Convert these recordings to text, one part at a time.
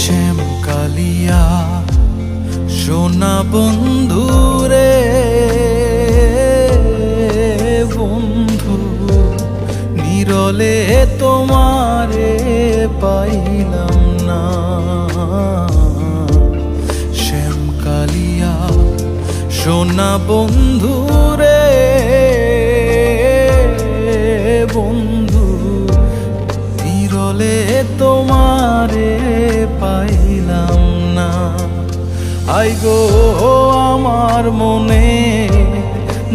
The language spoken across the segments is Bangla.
শ্যাম কালিয়া সোনা বন্ধু রে বন্ধু নিরলে তোমারে পাইলাম না। শ্যাম কালিয়া সোনা বন্ধু আই গো আমার মনে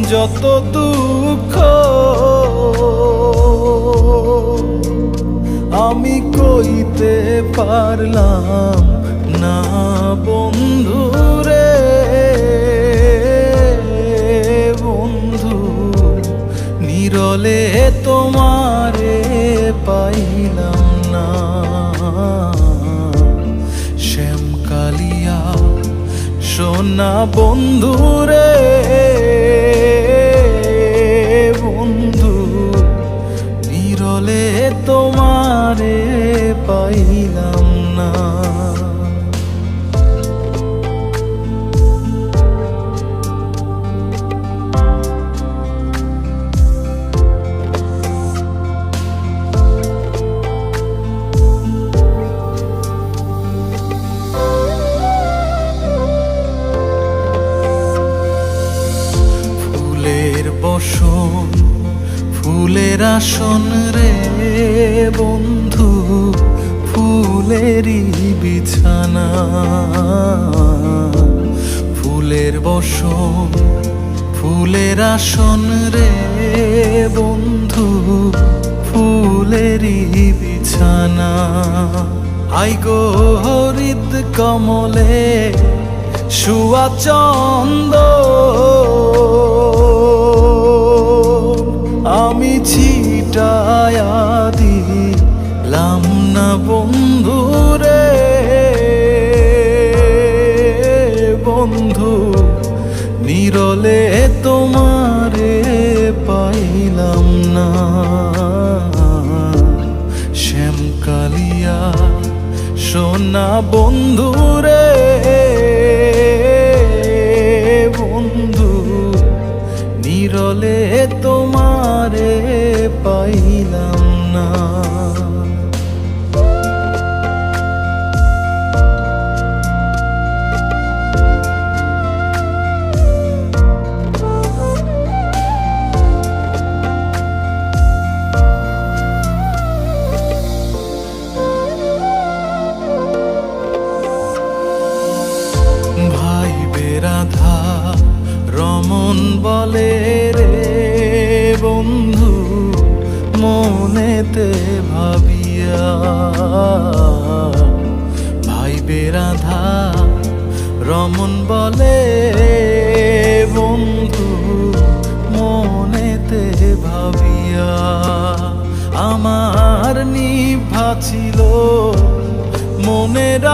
যত দুঃখ। আমি কইতে পারলাম না বন্ধু রে, বন্ধু। নিরলে তোমারে পাইলাম না। সোনা বন্ধু রে বন্ধু নিরলে তোমারে পাইলাম না। বসন ফুলের আসন রে বন্ধু, ফুলেরই বিছানা। ফুলের বসন, ফুলের আসন রে বন্ধু, ফুলেরই বিছানা। আই গো হরিদ কমলে শুয়া চন্দ বন্ধু বেরাধা রমন বলে রে বন্ধু, মনেতে ভাবিয়া। ভাই বেরাধা রমন বলে বন্ধু, মনেতে ভাবিয়া। আমার নিভা ছিল মনের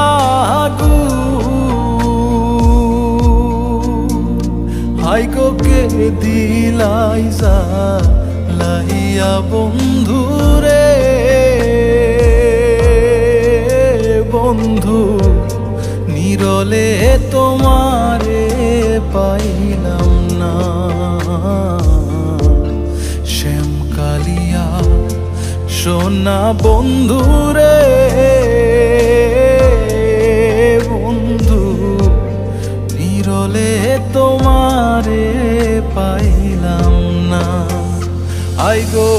লাইয়া বন্ধু রে বন্ধু, নিরলে তোমারে পাইলাম না। শ্যাম কালিয়া সোনা বন্ধু রে বন্ধু, নিরলে তোমারে পাইলাম আই গো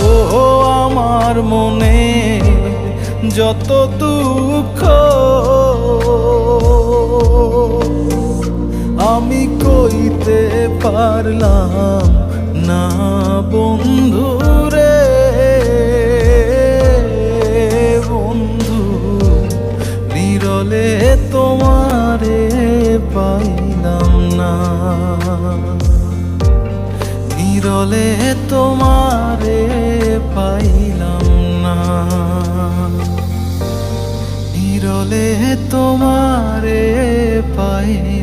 আমার মনে যত দুঃখ। আমি কইতে পারলাম না বন্ধু রে, বন্ধু। নিরলে তোমারে পাইলাম না। নিরলে তোমারে পাইলাম না। নিরলে তোমারে না